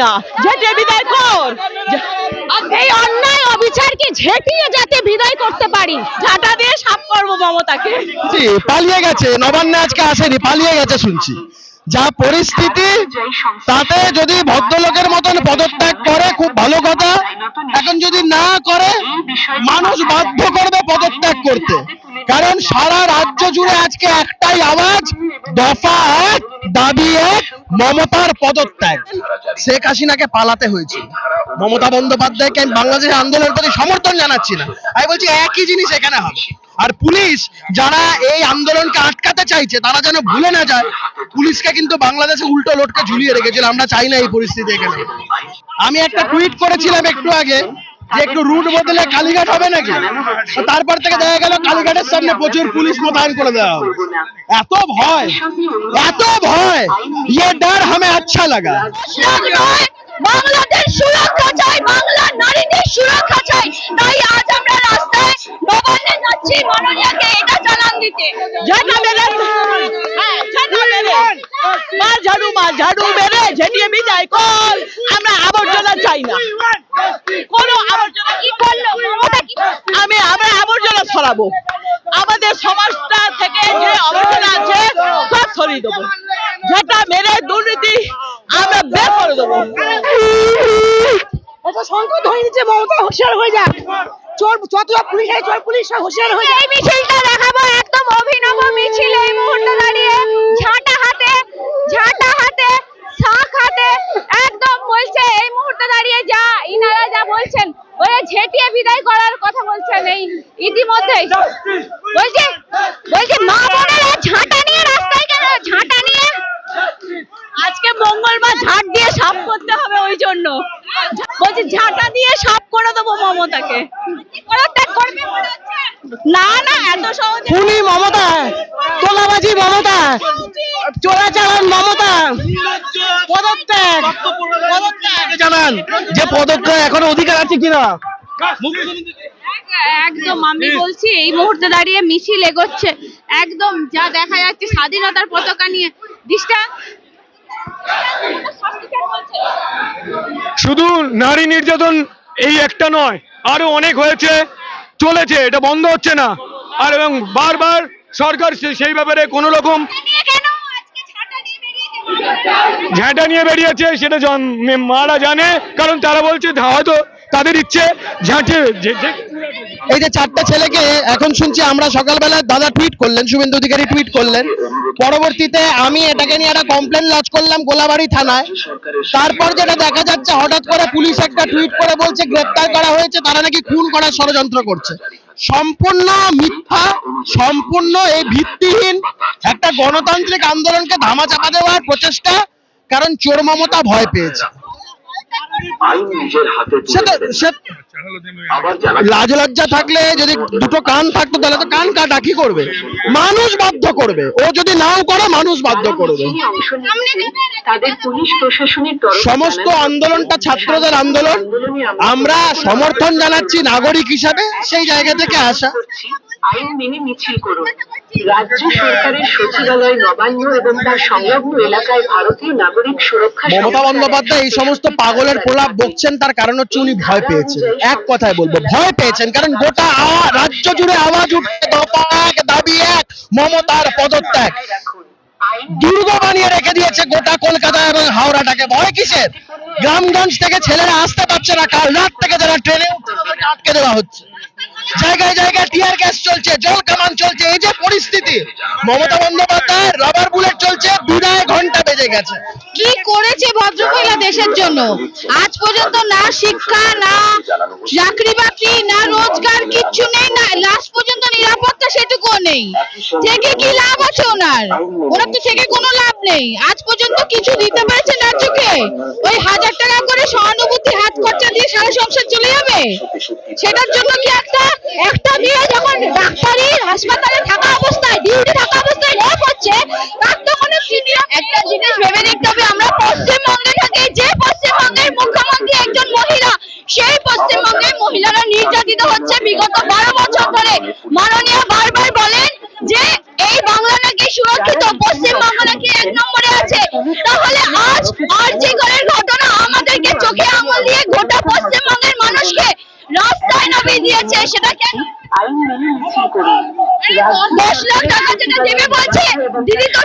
না ঝেঁটে বিদায় কর। এই অন্যায় অবিচারকে ঝেঁটিয়ে যাতে বিদায় করতে পারি ঝাঁটা দিয়ে সাপ করব মমতাকে। জি, পালিয়ে গেছে নবান্নে আজকে আসেনি পালিয়ে গেছে শুনছি। যা পরিস্থিতি, তাতে যদি ভদ্রলোকের মতন পদত্যাগ করে, খুব ভালো কথা। এখন যদি না করে, মানুষ বাধ্য করবে পদত্যাগ করতে। কারণ সারা রাজ্য জুড়ে আজকে একটাই আওয়াজ দফা এক দাবি এক, মমতার পদত্যাগ। শেখ হাসিনাকে পালাতে হয়েছে। মমতা বন্দ্যোপাধ্যায়কে আমি বাংলাদেশের আন্দোলনের প্রতি সমর্থন জানাচ্ছি না। আমি বলছি একই জিনিস এখানে হবে। আর পুলিশ যারা এই আন্দোলনকে আটকাতে চাইছে, তারা যেন ভুলে না যায়, পুলিশকে কিন্তু বাংলাদেশে উল্টো লোটকে ঝুলিয়ে রেখেছিল আমরা চাই না এই পরিস্থিতি এখানে। আমি একটা টুইট করেছিলাম একটু আগে, যে একটু রুট বদলে কালীঘাট হবে নাকি? তারপর থেকে দেখা গেল কালীঘাটের সামনে প্রচুর পুলিশ মোতায়েন করে দেওয়া এত ভয় এত ভয় ইয়ে ডর হামে আচ্ছা লাগা। বাংলাদেশ সুরক্ষা চাই বাংলা নারীদের সুরক্ষা চাই। তাই আজ এটা দিতে। ঝাঁটা মেরে হ্যাঁ, ঝাঁটা মেরে মার ঝাড়ু মার ঝাড়ু মেরে ঝেঁটিয়ে বিদায় কর। আমরা আবর্জনা চাই না। কোনো আবর্জনা কি করল? আমি আমরা আবর্জনা ছড়াবো। আমাদের সমাজটা থেকে যে আবর্জনা আছে সব ছড়িয়ে দেবো। যেটা মেরে দুর্নীতি আমরা বের করে দেবো। এটা সংকট হয়ে নিচ্ছে মমতা হুঁশিয়ার হয়ে যা। চোর যত পুলিশ আছে চোর পুলিশ হোশিয়ার হয়ে এই মিছিলটা দেখাবো, একদম অভিনব মিছিল এই মুহূর্তে দাঁড়িয়ে। ঝাঁটা হাতে ঝাঁটা হাতে শাক হাতে, একদম বলছে, এই মুহূর্তে দাঁড়িয়ে যা, ইনারা যা বলছেন ওই ঝেঁটিয়ে বিদায় করার কথা বলছেন এই ইতিমধ্যেই বলছে বলছে মা বোনেরা ঝাঁটা নিয়ে রাস্তায় কেন ঝাঁটা নিয়ে মঙ্গলবার ঝাঁট দিয়ে সাফ করতে হবে ওই জন্য। বলছি ঝাঁটা দিয়ে করে দেবো মমতাকে। না না এত সহজে খুনি মমতা তোলাবাজি মমতা চোরাচালান মমতা। পদত্যাগ জানান যে পদত্যাগ এখনও অধিকার আছে কিনা? একদম আমি বলছি এই মুহূর্তে দাঁড়িয়ে মিছিল এগোচ্ছে। একদম যা দেখা যাচ্ছে স্বাধীনতার পতাকা নিয়ে। দিশটা শুধু নারী নির্যাতন এই একটা নয়, আরও অনেক হয়েছে, চলেছে, এটা বন্ধ হচ্ছে না। আর এবং বারবার সরকার সেই ব্যাপারে কোনো রকম ঝ্যাঁটা নিয়ে বেরিয়েছে, সেটা মারা জানে, কারণ তারা বলছে হয়তো তাদের ইচ্ছে এই যে চারটা ছেলেকে এখন শুনছি আমরা সকালবেলা দাদা টুইট করলেন, শুভেন্দু অধিকারী টুইট করলেন। পরবর্তীতে আমি এটাকে নিয়ে একটা কমপ্লেন লজ করলাম গোলাবাড়ি থানায়। তারপর যেটা দেখা যাচ্ছে, হঠাৎ করে পুলিশ একটা টুইট করে বলছে, গ্রেপ্তার করা হয়েছে, তারা নাকি খুন করার ষড়যন্ত্র করছে। সম্পূর্ণ মিথ্যা, সম্পূর্ণ এই ভিত্তিহীন একটা গণতান্ত্রিক আন্দোলনকে ধামাচাপা দেওয়ার প্রচেষ্টা, কারণ চোর মমতা ভয় পেয়েছে। আইন নিজের হাতে আবার লাজ লজ্জা থাকলে যদি দুটো কান থাকতো তাহলে তো কান কাটা কি করবে? মানুষ বাধ্য করবে। ও যদি নাও করে মানুষ বাধ্য করবে। তাদের পুলিশ প্রশাসনের সমস্ত আন্দোলনটা ছাত্রদের আন্দোলন। আমরা সমর্থন জানাচ্ছি নাগরিক হিসাবে সেই জায়গা থেকে আসা। আইন মেনে মিছিল করুন। রাজ্য সরকারের সচিবালয় নবান্ন এবং তার সংলগ্ন এলাকায় ভারতীয় নাগরিক সুরক্ষা মমতা বন্দ্যোপাধ্যায় এই সমস্ত পাগলের প্রলাপ বকছেন তার কারণ হচ্ছে উনি ভয় পেয়েছেন। এক কথায় বলব ভয় পেয়েছেন কারণ গোটা রাজ্য জুড়ে আওয়াজ উঠছে দফা এক দাবি এক মমতার পদত্যাগ। দুর্গ বানিয়ে রেখে দিয়েছে গোটা কলকাতা এবং হাওড়াটাকে। ভয় কিসের? গ্রামগঞ্জ থেকে ছেলেরা আসতে পারছে না কাল রাত থেকে যারা ট্রেনে আটকে দেওয়া হচ্ছে। জায়গায় জায়গায় টিয়ার গ্যাস চলছে, জল কামান চলছে। এই যে পরিস্থিতি, মমতা বন্দ্যোপাধ্যায় রাবার বুলেট চলছে, বিদায় ঘণ্টা বেজে গেছে। কি করেছে ভদ্রমহিলা দেশের জন্য? আজ পর্যন্ত না শিক্ষা, না চাকরি বাকরি না রোজগার, কিচ্ছু নেই, না লাস্ট পর্যন্ত নিরাপত্তা সেটুকু নেই। থেকে কি লাভ আছে ওনার? ওনার তো থেকে কোনো লাভ নেই। আজ পর্যন্ত কিছু দিতে পারছে না রাজ্যকে ওই হাজার টাকা করে সহানুভূতি দিয়ে সারা সংসার চলে যাবে? সেটার জন্য কি একটা একটা মেয়ে যখন ডাক্তারি হাসপাতালে থাকা অবস্থায় ডিউটি থাকা অবস্থায় রেপ হচ্ছে তার তো কোনো একটা জিনিস ভেবে দেখতে হবে। আমরা পশ্চিমবঙ্গে থাকি যে পশ্চিমবঙ্গের মুখ্যমন্ত্রী একজন মহিলা সেই পশ্চিমবঙ্গে মহিলারা নির্যাতিত হচ্ছে বিগত বারো বছর ধরে। মাননীয় বারবার বলেন যে এই বাংলা নাকি সুরক্ষিত পশ্চিমবঙ্গ নাকি এক নম্বরে আছে। তাহলে আজ আর যে ঘরের ঘটনা আমাদের সেটা কেন?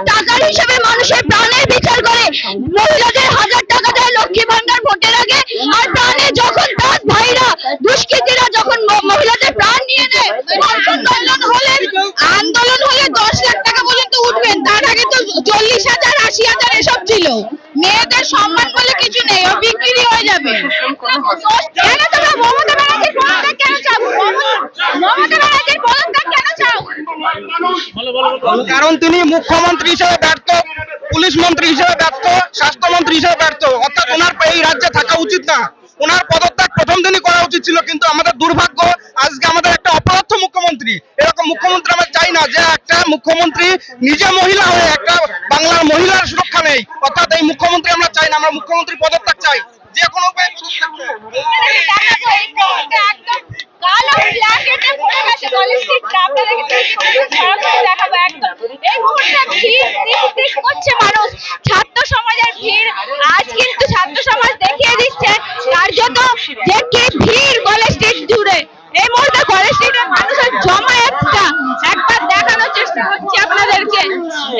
টাকা হিসেবে মানুষের বিচার করে। মহিলাদের হাজার টাকা দেয় লক্ষ্মী ভান্ডার ভোটের আগে আর প্রাণে যখন দাস ভাইরা দুষ্কৃতীরা যখন ম- মহিলাদের প্রাণ নিয়ে নেয় আন্দোলন হলে আন্দোলন হলে দশ লাখ টাকা পর্যন্ত উঠবেন তার আগে তো চল্লিশ হাজার আশি হাজার এসব ছিল মেয়েদের সম্মান বলে কিছু নেই ও বিক্রি হয়ে যাবে কেন তোমরা মমতা ব্যানার্জির পদত্যাগ কেন চাও মমতা ব্যানার্জির পদত্যাগ কেন চাও কারণ তিনি মুখ্যমন্ত্রী হিসেবে ব্যর্থ পুলিশ মন্ত্রী হিসেবে ব্যর্থ স্বাস্থ্যমন্ত্রী হিসেবে ব্যর্থ। অর্থাৎ ওনার এই রাজ্যে থাকা উচিত না। ওনার পদত্যাগ প্রথম দিনই করা উচিত ছিল কিন্তু আমাদের দুর্ভাগ্য আজকে আমাদের একটা অপরাধ মুখ্যমন্ত্রী। এরকম মুখ্যমন্ত্রী আমরা চাই না যে একটা মুখ্যমন্ত্রী নিজে মহিলা হয়ে একটা বাংলার মহিলার সুরক্ষা নেই। অর্থাৎ এই মুখ্যমন্ত্রী আমরা চাই না আমরা মুখ্যমন্ত্রী পদত্যাগ চাই। যে কোনো উপায়ে পদত্যাগ চাই। কালো ব্ল্যাকেটে পড়ে গেছে কলেজ স্ট্রিটটা আপনাদেরকে সরাসরি দেখাবো একদম এই মুহূর্তে ভিড় টিক টিক করছে মানুষ ছাত্র সমাজের ভিড় আজ কিন্তু ছাত্র সমাজ দেখিয়ে দিচ্ছে কার্যত যে কি ভিড় কলেজ স্ট্রিট জুড়ে এই মুহূর্তে কলেজ স্ট্রিটের মানুষের জমায়েতটা একবার দেখানোর চেষ্টা করছি আপনাদেরকে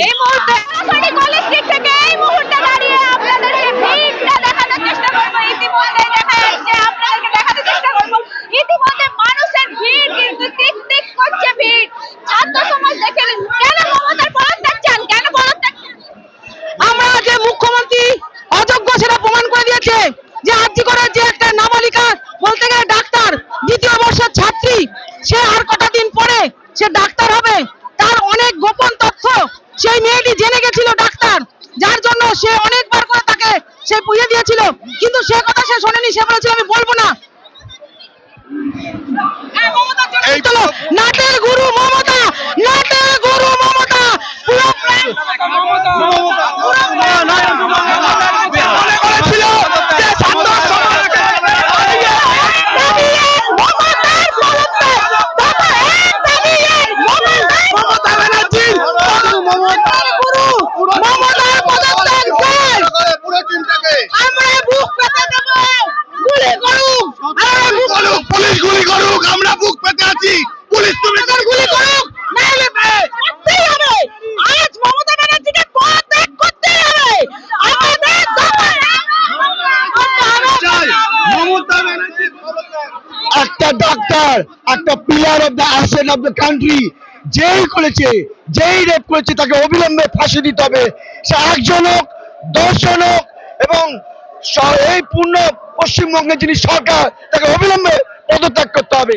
এই মুহূর্তে সরাসরি কলেজ স্ট্রিট থেকে এই মুহূর্তে দাঁড়িয়ে আপনাদেরকে ভিড়টা দেখানোর চেষ্টা করব ইতিমধ্যে দেখা যাচ্ছে আপনাদেরকে দেখাতে চেষ্টা করব ইতিমধ্যে মানুষের ভিড় কিন্তু টিক টিক করছে ভিড় ছাত্র সমাজ দেখে নিন। কেন মমতার পদত্যাগ চান কেন পদত্যাগ চান? আমরা যে মুখ্যমন্ত্রী অযোগ্য সেটা প্রমাণ করে দিয়েছে যে আর্জি করে যে একটা নাবালিকা বলতে গেলে ডাক্তার দ্বিতীয় বর্ষের ছাত্রী সে আর কটা দিন পরে সে ডাক্তার হবে তার অনেক গোপন তথ্য সেই মেয়েটি জেনে গেছিল ডাক্তার যার জন্য সে অনেকবার করে তাকে পুড়িয়ে কিন্তু সে কথা সে শোনেনি সে বলেছিল আমি বলব না। নাটের গুরু মমতা নাটের গুরু মমতা পুরো প্রাণ মনে করেছিল যে ছাত্র সমাজকে মমতা ব্যানার্জি মমতার গুরু মমতার পদত্যাগ চাই আমরা বুক পেতে দেব গুলি করুক আমরা বুক করুক পুলিশ গুলি করুক আছি। পুলিশ তুমি গুলি করুক নাহলে করতেই হবে। আজ মমতা ব্যানার্জিকে পদত্যাগ করতেই হবে। আমাদের মমতা ব্যানার্জি একটা ডাক্তার একটা pillar of the of the country যেই করেছে যেই রেপ করেছে তাকে অবিলম্বে ফাঁসি দিতে হবে। সে একজন হোক দশজন হোক এবং এই পূর্ণ পশ্চিমবঙ্গের যিনি সরকার তাকে অবিলম্বে পদত্যাগ করতে হবে।